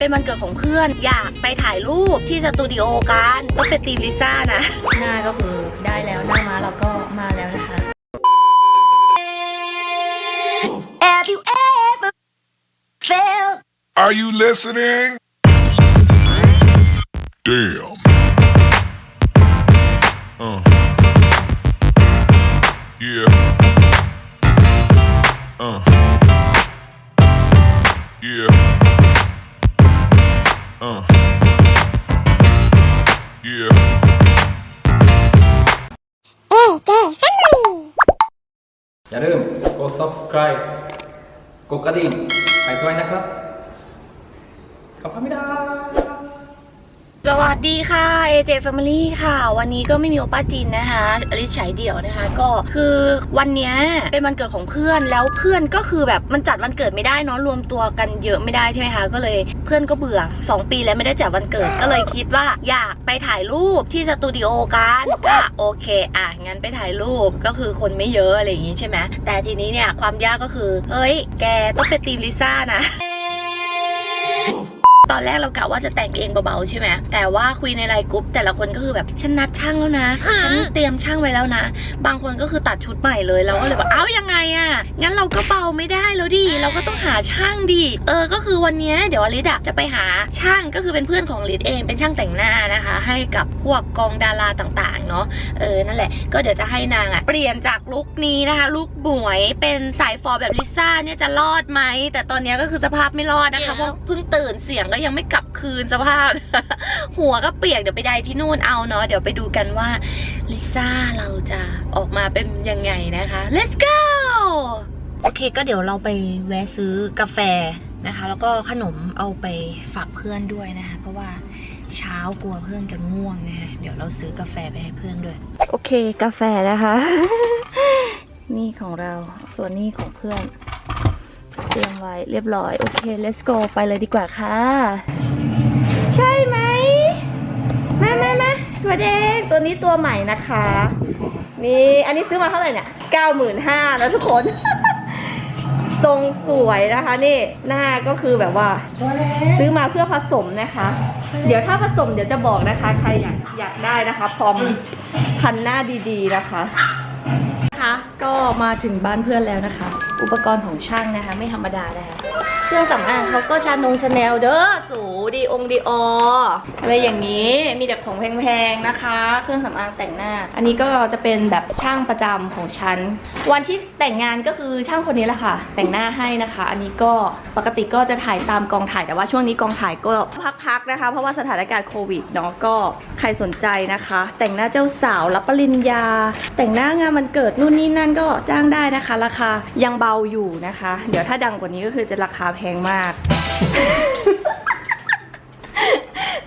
เป็นวันเกิดของเพื่อนอยากไปถ่ายรูปที่สตูดิโอกันต้องเป็นทีมลิซ่านะ หน้าก็คือได้แล้วหน้ามาเราก็มาแล้วนะคะ Have you ever felt Are you listening? Damn. Uh. Yeah. Uh. Yeah. อย่าลืมกด subscribe กดกระดิ่งให้ด้วยนะครับขอบคุณไม่ได้ สวัสดีค่ะ AJ Family ค่ะ วันนี้ก็ไม่มีโอป้าจินนะคะอลิซฉายเดี่ยวนะคะ ก็คือวันนี้เป็นวันเกิดของเพื่อนแล้วเพื่อนก็คือแบบมันจัดวันเกิดไม่ได้เนาะรวมตัวกันเยอะไม่ได้ใช่ไหมคะก็เลยเพื่อนก็เบื่อ 2 ปีแล้วไม่ได้จัดวันเกิดก็เลยคิดว่าอยากไปถ่ายรูปที่สตูดิโอกันก็โอเคอะงั้นไปถ่ายรูปก็คือคนไม่เยอะอะไรอย่างงี้ใช่ไหมแต่ทีนี้เนี่ยความยากก็คือเฮ้ย แกต้องเป็นทีมลิซ่านะ ตอนแรกเรากะว่าจะแต่งเองเบาๆใช่ไหมแต่ว่าคุยในไลน์กรุ๊ปแต่ละคนก็คือแบบฉันนัดช่างแล้วนะฉันเตรียมช่างไว้แล้วนะ บางคนก็คือตัดชุดใหม่เลยเราก็เลยบอกเอ้ายังไงอะ่ะงั้นเราก็เบาไม่ได้แล้วดิเราก็ต้องหาช่างดิเออก็คือวันเนี้ยเดี๋ยวอลิดอะจะไปหาช่างก็คือเป็นเพื่อนของลิดเองเป็นช่างแต่งหน้านะคะ ให้กับพวกกองดาราต่างๆเนาะเออนั่นแหละก็เดี๋ยวจะให้นางอะเปลี่ยนจากลุคนี้นะคะลุคบวยเป็นสายฟอร์แบบลิซ่าเนี่ยจะรอดไหมแต่ตอนเนี้ยก็คือสภาพไม่รอดนะคะเพราะเพิ่งตื่นเสียงก็ยังไม่กลับคืนสภาพ หัวก็เปียกเดี๋ยวไปใดที่นู่นเอาเนาะเดี๋ยวไปดูกันว่าลิซ่าเราจะออกมาเป็นยังไงนะคะ let's go โอเคก็เดี๋ยวเราไปแวะซื้อกาแฟนะคะ แล้วก็ขนมเอาไปฝากเพื่อนด้วยนะคะ เพราะว่าเช้ากลัวเพื่อนจะง่วงนะฮะเดี๋ยวเราซื้อกาแฟไปให้เพื่อนด้วย โอเคกาแฟนะคะ นี่ของเราส่วนนี้ของเพื่อน เตรียมไว้เรียบร้อย โอเค let's go ไปเลยดีกว่าค่ะ ใช่ไหมมามามาตัวเด็กตัวนี้ตัวใหม่นะคะ นี่อันนี้ซื้อมาเท่าไหร่เนี่ยเก้าหมื่นห้านะทุกคน ทรงสวยนะคะนี่หน้าก็คือแบบว่า ซื้อมาเพื่อผสมนะคะ เดี๋ยวถ้าผสมเดี๋ยวจะบอกนะคะ ใครอยากอยากได้นะคะพร้อมพันหน้าดีๆนะคะนะคะ ก็มาถึงบ้านเพื่อนแล้วนะคะ อุปกรณ์ของช่างนะคะ ไม่ธรรมดานะคะเครื่องสำอางเขาก็ชานงชาแนลเด้อสูดีองดีออะไรอย่างนี้มีแต่ของแพงๆนะคะ เครื่องสำอางแต่งหน้า อันนี้ก็จะเป็นแบบช่างประจำของฉัน วันที่แต่งงานก็คือช่างคนนี้แหละค่ะ แต่งหน้าให้นะคะ อันนี้ก็ปกติก็จะถ่ายตามกองถ่ายแต่ว่าช่วงนี้กองถ่ายก็พักๆนะคะ เพราะว่าสถานการณ์โควิดเนาะก็ใครสนใจนะคะ แต่งหน้าเจ้าสาวรับปริญญา แต่งหน้างานมันเกิดนู่นนี่นั่นก็จ้างได้นะคะ ราคายังเบาอยู่นะคะ เดี๋ยวถ้าดังกว่านี้ก็คือจะราคาแพงมาก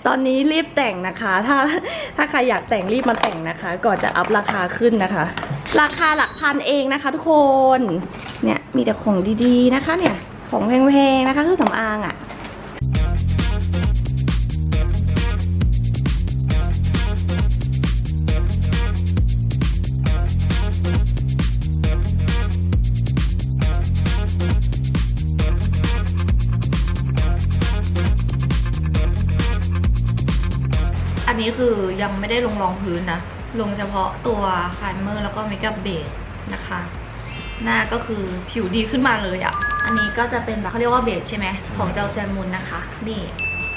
ตอนนี้รีบแต่งนะคะ ถ้าถ้าใครอยากแต่งรีบมาแต่งนะคะ ก่อนจะอัพราคาขึ้นนะคะ ราคาหลักพันเองนะคะ ทุกคน เนี่ยมีแต่ของดีๆนะคะ เนี่ย ของแพงๆนะคะเครื่องสำอางอะ่ะ นนี้คือยังไม่ได้ลงรองพื้นนะ ลงเฉพาะตัวไพรเมอร์แล้วก็เมคอัพเบสนะคะ หน้าก็คือผิวดีขึ้นมาเลยอะ่ะ อันนี้ก็จะเป็นแบบเขาเรียกว่าเบสใช่ไหมของเจ้าแซมมุนนะคะ นี่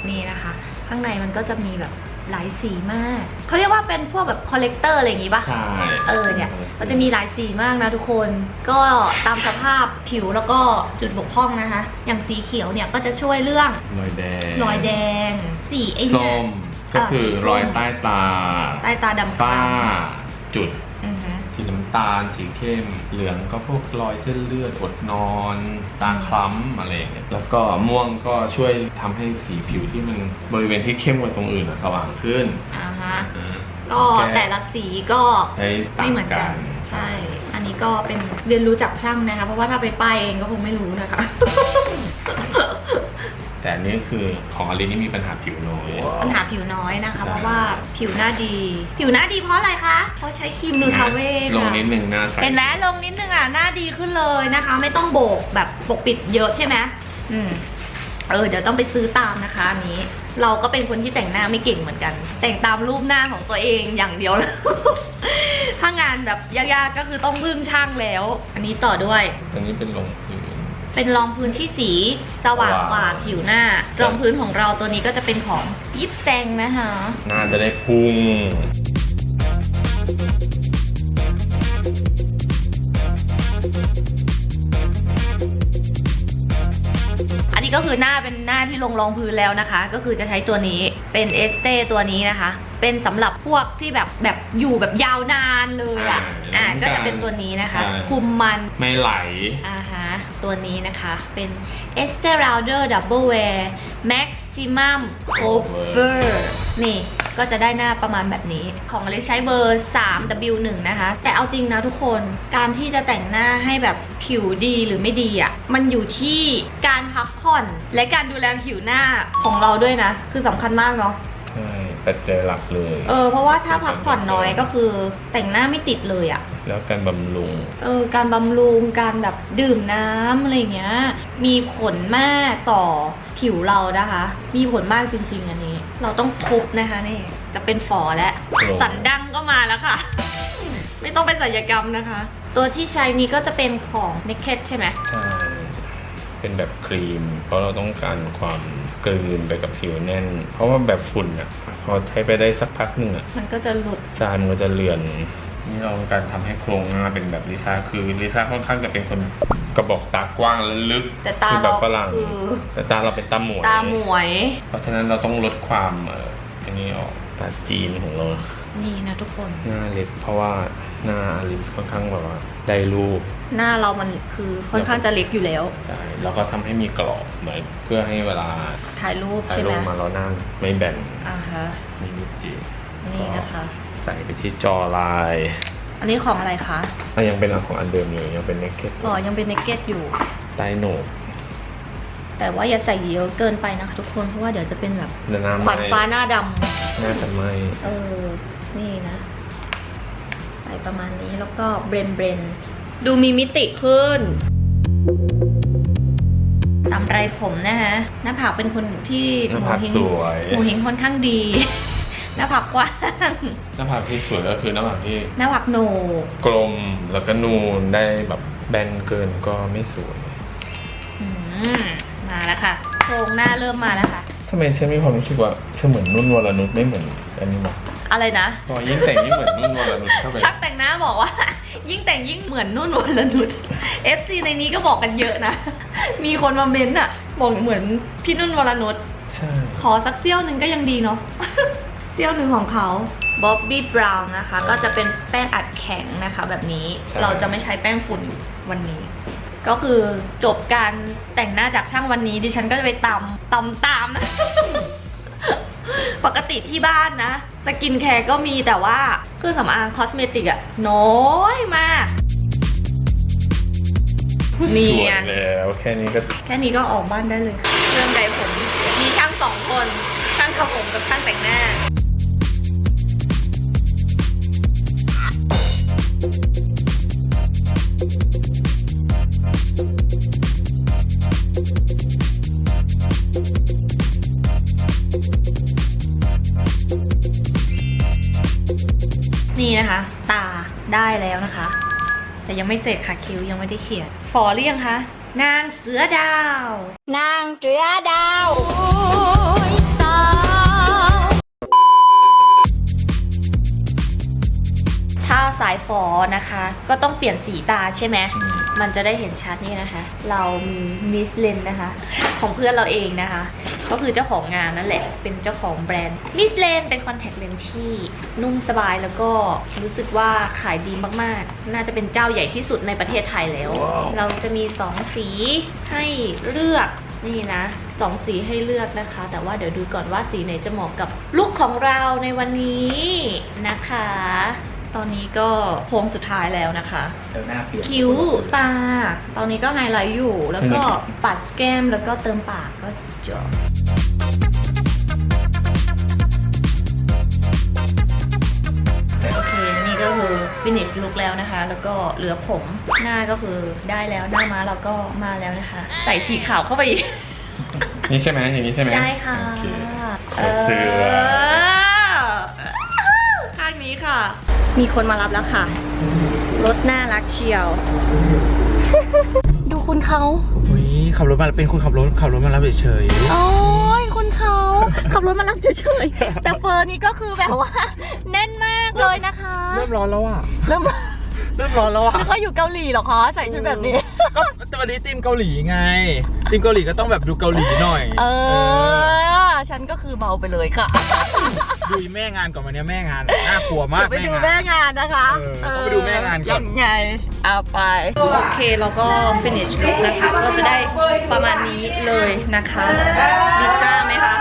นี่นะคะ ข้างในมันก็จะมีแบบหลายสีมาก เขาเรียกว่าเป็นพวกแบบคอลเลกเตอร์อะไรอย่างงี้ปะใช่ เออเนี่ย มันจะมีหลายสีมากนะทุกคน ก็ตามสภาพผิวแล้วก็จุดบกพร่องนะคะ อย่างสีเขียวเนี่ยก็จะช่วยเรื่องรอยแดง รอยแดง สีไอ้เนี่ส้ยม ก็คือรอยใต้ตา ใต้ตาดำฝ้าคล้ำจุดอือฮึสีน้ำตาล สีเข้ม เหลืองก็พวกรอยเส้นเลือดอดนอน ตาคล้ำอะไรอย่างเงี้ยแล้วก็ม่วงก็ช่วยทำให้สีผิวที่มันบริเวณที่เข้มกว่าตรงอื่นอะสว่างขึ้นอ่าฮะ อ่าก็แต่ละสีก็ใช้ต่าไม่งเหมือนกักัน น ใช่ อันนี้ก็เป็นเรียนรู้จากช่างนะคะ เพราะว่าถ้าไปป้ายเองก็คงไม่รู้นะคะ แต่อันนี้คือของอลินนี่มีปัญหาผิวน้อย ปัญหาผิวน้อยนะคะ ใช่ เพราะว่าผิวหน้าดี ผิวหน้าดีเพราะอะไรคะ เพราะใช้ครีมนูทาเว่ลงค่ะนิดนึงหน้าใส เห็นไหมลงนิดนึงอะหน้าดีขึ้นเลยนะคะ ไม่ต้องโบกแบบปกปิดเยอะใช่ไหมอืมเออเดี๋ยวต้องไปซื้อตามนะคะอันนี้ เราก็เป็นคนที่แต่งหน้าไม่เก่งเหมือนกัน แต่งตามรูปหน้าของตัวเองอย่างเดียวแล้ว ถ้างานแบบยากๆก็คือต้องพึ่งช่างแล้ว อันนี้ต่อด้วย อันนี้เป็นลงพื้น เป็นรองพื้นที่สีสว่างกว่าว้าวผิวหน้า รองพื้นของเราตัวนี้ก็จะเป็นของยิปแซงนะคะน่าจะได้พุ่ง อันนี้ก็คือหน้าเป็นหน้าที่ลงรองพื้นแล้วนะคะ ก็คือจะใช้ตัวนี้เป็นเอสเตตัวนี้นะคะ เป็นสำหรับพวกที่แบบแบบอยู่แบบยาวนานเลยอะอ่าอ่าต้องก็การจะเป็นตัวนี้นะคะใช่คุมมันไม่ไหล อ่าฮะ ตัวนี้นะคะ เป็น Estee Lauder Double Wear Maximum Cover นี่ก็จะได้หน้าประมาณแบบนี้ ของอลิซใช้เบอร์ 3W1 นะคะ แต่เอาจริงนะทุกคน การที่จะแต่งหน้าให้แบบผิวดีหรือไม่ดีอะ่ะ มันอยู่ที่การพักผ่อน และการดูแลผิวหน้าของเราด้วยนะ คือสำคัญมากเนาะ ใช่แต่เจอหลักเลย เออเพราะว่าถ้าพักผ่อนน้อยก็คือแต่งหน้าไม่ติดเลยอะ่ะแล้วการบำรุง เออการบำรุงการแบบดื่มน้ำอะไรอย่างเงี้ย มีผลมากต่อผิวเรานะคะ มีผลมากจริงๆอันนี้ เราต้องทุบนะคะนี่จะเป็นฝอแล้ว โอ้ สันดังก็มาแล้วค่ะ ไม่ต้องไปศัลยกรรมนะคะ ตัวที่ใช้นี้ก็จะเป็นของ Naked ใช่ไหม ใช่ เป็นแบบครีม เพราะเราต้องการความกลืนไปกับผิวแน่น เพราะว่าแบบฝุ่นอะพอใช้ไปได้สักพักหนึ่งอะมันก็จะหลุดจานมันก็จะเลือนนี่เราต้องการทำให้โครงหน้าเป็นแบบลิซ่าคือลิซ่าค่อนข้างจะเป็นคนกระบอกตากว้างและลึกแต่ตาคือแบเราบฝรั่งคือแต่ตาเราเป็นตาหมวยตาหมวย เพราะฉะนั้นเราต้องลดความเอ่ออันนี้ออกตาจีนของเรานี่นะทุกคนหน้าเล็กเพราะว่าหน้าอลิสค่อนข้างแบบว่า ได้รูปหน้าเรามันคือค่อนข้างจะเล็กอยู่แล้ว ใช่แล้วก็ทำให้มีกรอบเหมือนเพื่อให้เวลาถ่ายรูปถ่ายใช่ไหรูมปมาแล้วหน้าไม่แบนอ่าฮะไม่มีจีนี่นะคะ ใส่ไปที่จอลายอันนี้ของอะไรคะอะยังเป็นหลักของอันเดิมอยู่ยังเป็นเนกเก็ตอ๋อยังเป็นเนกเก็ตอยู่ใต้โหนกแต่ว่าอย่าใส่เยอะเกินไปนะคะทุกคนเพราะว่าเดี๋ยวจะเป็นแบบและหน้าขไหวัญฟ้าหน้าดน่าจะไหมำเออนี่นะ ใส่ประมาณนี้ แล้วก็เบรนเบรนดูมีมิติขึ้นตามไรผมนะคะหน้าผากเป็นคนที่หน้าผากโงเห้งสวยโงเฮงค่อนข้างดี หน้าผากกว้างหน้าผากที่สวยก็คือหน้าผากที่หน้าผากโหนกกลมแล้วก็นูนได้แบบแบนเกินก็ไม่สวยอืมมาแล้วค่ะโครงหน้าเริ่มมาแล้วค่ะทำไมฉันมีความรู้สึกว่าเธอเหมือนนุ่นวรนุชไม่เหมือนอันนี้หรอ อะไรนะพอยิ่งแต่งยิ่งเหมือนนุ่นวรนุชเข้าไป ชักแต่งหน้าบอกว่า ยิ่งแต่งยิ่งเหมือนนุ่นวรนุช FC ในนี้ก็บอกกันเยอะนะ มีคนมาเม้นต์อะ บอกเหมือนพี่นุ่นวรนุช ใช่ ขอสักเซี่ยวหนึ่งก็ยังดีเนาะ เซี่ยวหนึ่งของเขาบ๊อบบี้บราวน์นะคะ ก็จะเป็นแป้งอัดแข็งนะคะ แบบนี้เราจะไม่ใช้แป้งฝุ่นวันนี้ ก็คือจบการแต่งหน้าจากช่างวันนี้ดิฉันก็จะไปตำตำตามนะ ปกติที่บ้านนะ สกินแคร์ก็มีแต่ว่าเครื่องสำอางคอสเมติกอะน้อยมากเนีสวยยนแล้วแค่นี้ก็แค่นี้ก็ออกบ้านได้เลย เครื่องใดผม มีช่างสองคน ช่างทำผมกับช่างแต่งหน้า นี่นะคะ ตาได้แล้วนะคะ แต่ยังไม่เสร็จค่ะคิ้วยังไม่ได้เขียนฝอหรือยังคะนางเสือดาว นางเสือดาวสาวถ้าสายฝอนะคะ ก็ต้องเปลี่ยนสีตาใช่ไหมมันจะได้เห็นชัดนี่นะคะ เรามีมิสเลนนะคะ ของเพื่อนเราเองนะคะ ก็คือเจ้าของงานนั่นแหละ เป็นเจ้าของแบรนด์มิสเลนเป็นคอนแทคเลนส์ที่นุ่มสบายแล้วก็รู้สึกว่าขายดีมากๆ น่าจะเป็นเจ้าใหญ่ที่สุดในประเทศไทยแล้วเราจะมีสองสีให้เลือกนี่นะสองสีให้เลือกนะคะ แต่ว่าเดี๋ยวดูก่อนว่าสีไหนจะเหมาะกับลุคของเราในวันนี้นะคะ ตอนนี้ก็โค้งสุดท้ายแล้วนะคะแล้วหน้าเปลี่ยนคิ้วตา ตอนนี้ก็ไฮไลท์อยู่ แล้วก็ปัดแก้มแล้วก็เติมปากก็จบ คือ finish look แล้วนะคะ แล้วก็เหลือผมหน้าก็คือได้แล้วหน้าม้าเราก็มาแล้วนะคะ ใส่สีขาวเข้าไปอีก นี่ใช่ไหมอย่างนี้ใช่ไหมใช่ค่ะโอเคขอเสื้อข้างนี้ค่ะ มีคนมารับแล้วค่ะ รถน่ารักเชียว ดูคุณเขาอุ้ยขับรถมาเป็นคนขับรถขับรถมารับเฉยโอ้ยคุณเขาขับรถมารับเฉยๆแต่เฟอร์นี่ก็คือแบบว่าแน่นมาก เลยนะคะๆเริ่มร้อนแล้วอะเริ่มเริ่มร้อนแล้วอะไม่ค่อยอยู่เกาหลีเหรอคะใส่ชุดแบบนี้ ก็แต่วันนี้ทีมเกาหลีไงทีมเกาหลีก็ต้องแบบดูเกาหลีหน่อย เออ ฉันก็คือเบาไปเลยค่ะ ดูแม่งานก่อนวันนี้แม่งานน่ากลัวมาเดี๋กยวไปดูงานแม่งานนะคะเออต้องไปดูแม่งานก่อนยังไงเอาไป โอเคเราก็ finish look นะคะ ก็จะได้ประมาณนี้เลยนะคะลิซ่าไหมคะ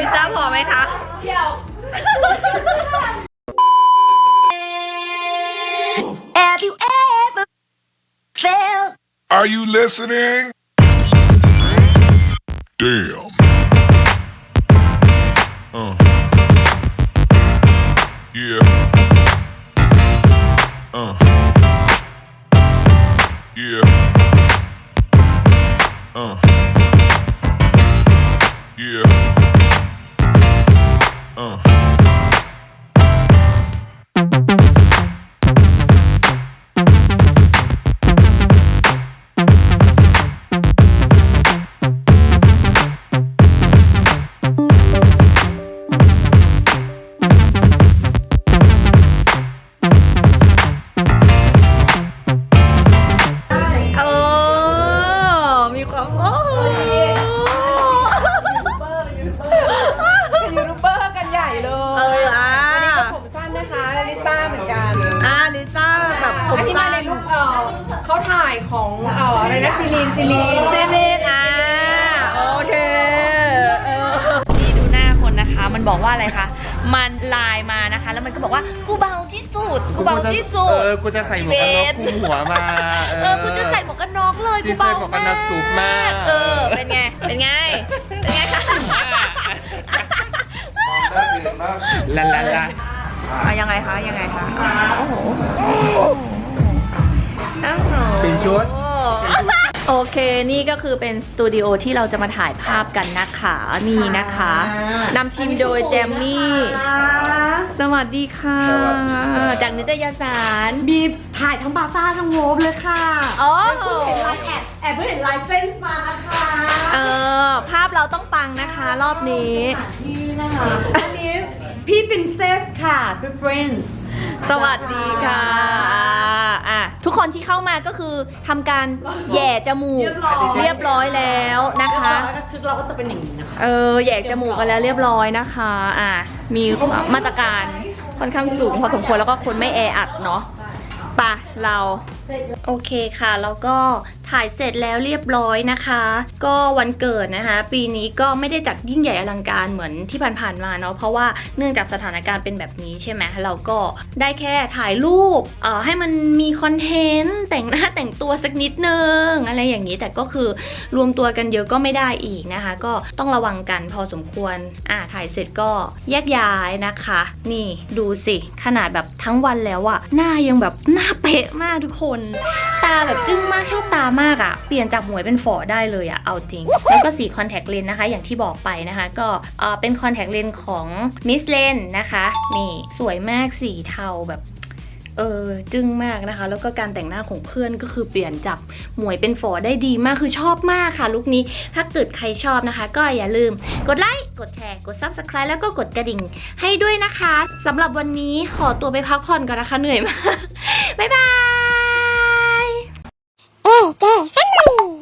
ลิซ่าพอไหมคะ felt Are you listening? Damn. Uh. Yeah. Uh. Yeah. บอกว่าอะไรคะ มันไลน์มานะคะ แล้วมันก็บอกว่ากูเบาที่สุด กูเบาที่สุด เออ กูจะใส่หมวกกันน็อกคลุมหัวมา เออ กูจะใส่หมวกกันน็อกเลย กูเบาที่ใส่หมวกกันน็อกสูงมาก เออ เป็นไง เป็นไง เป็นไงคะลาลาลาอะยังไงคะ ยังไงคะ โอ้โห โอ้โห เป็นชุด โอเคนี่ก็คือเป็นสตูดิโอที่เราจะมาถ่ายภาพกันนะคะนี่นะคะนำทีมโดยแจมมี่ สวัสดีค่ะจากนิตยสารมีถ่ายทั้งบาซ่าทั้งโวบเลยค่ะอ๋อเห็นลายแอบแอบเพิ่งเห็นลายเส้นมานะคะเออภาพเราต้องปังนะคะ รอบนี้ นี่นะคะ อันนี้พี่ปรินเซสค่ะพี่ปรินซ์ สวัสดีค่ะอะ ทุกคนที่เข้ามาก็คือทำการแหย่จมูกเรียบร้อยแล้วนะคะ แล้วก็ชุดเราก็จะเป็นอย่างนี้นะคะ เออแหยกจมูกกันแล้วเรียบร้อยนะคะ อะ มีมาตรการค่อนข้างสูงพอสมควรแล้วก็คนไม่แออัดเนาะไปะเรา โอเคค่ะ แล้วก็ ถ่ายเสร็จแล้วเรียบร้อยนะคะ ก็วันเกิดนะคะ ปีนี้ก็ไม่ได้จัดยิ่งใหญ่อลังการเหมือนที่ผ่านๆมาเนาะเพราะว่าเนื่องจากสถานการณ์เป็นแบบนี้ใช่ไหมเราก็ได้แค่ถ่ายรูปเอ่อให้มันมีคอนเทนต์แต่งหน้าแต่งตัวสักนิดนึงอะไรอย่างนี้แต่ก็คือรวมตัวกันเยอะก็ไม่ได้อีกนะคะ ก็ต้องระวังกันพอสมควรอ่าถ่ายเสร็จก็แยกย้ายนะคะ นี่ดูสิขนาดแบบทั้งวันแล้วอะหน้ายังแบบหน้าเป๊ะมากทุกคน ตาแบบจึ้งมากชอบตามากอะเปลี่ยนจากหมวยเป็นฝอได้เลยอะเอาจริง แล้วก็สีคอนแทคเลนนะคะ อย่างที่บอกไปนะคะ ก็เออเป็นคอนแทคเลนของมิสเลนนะคะนี่สวยมากสีเทาแบบเออจึ้งมากนะคะ แล้วก็การแต่งหน้าของเพื่อนก็คือเปลี่ยนจากหมวยเป็นฝอได้ดีมากคือชอบมากค่ะลุคนี้ถ้าเกิดใครชอบนะคะ ก็อย่าลืมกดไลค์กดแชร์กด subscribe แล้วก็กดกระดิ่งให้ด้วยนะคะสำหรับวันนี้ขอตัวไปพักผ่อนก่อนนะคะเหนื่อยมาก บ๊ายบาย Oh, oh, Burger Henry.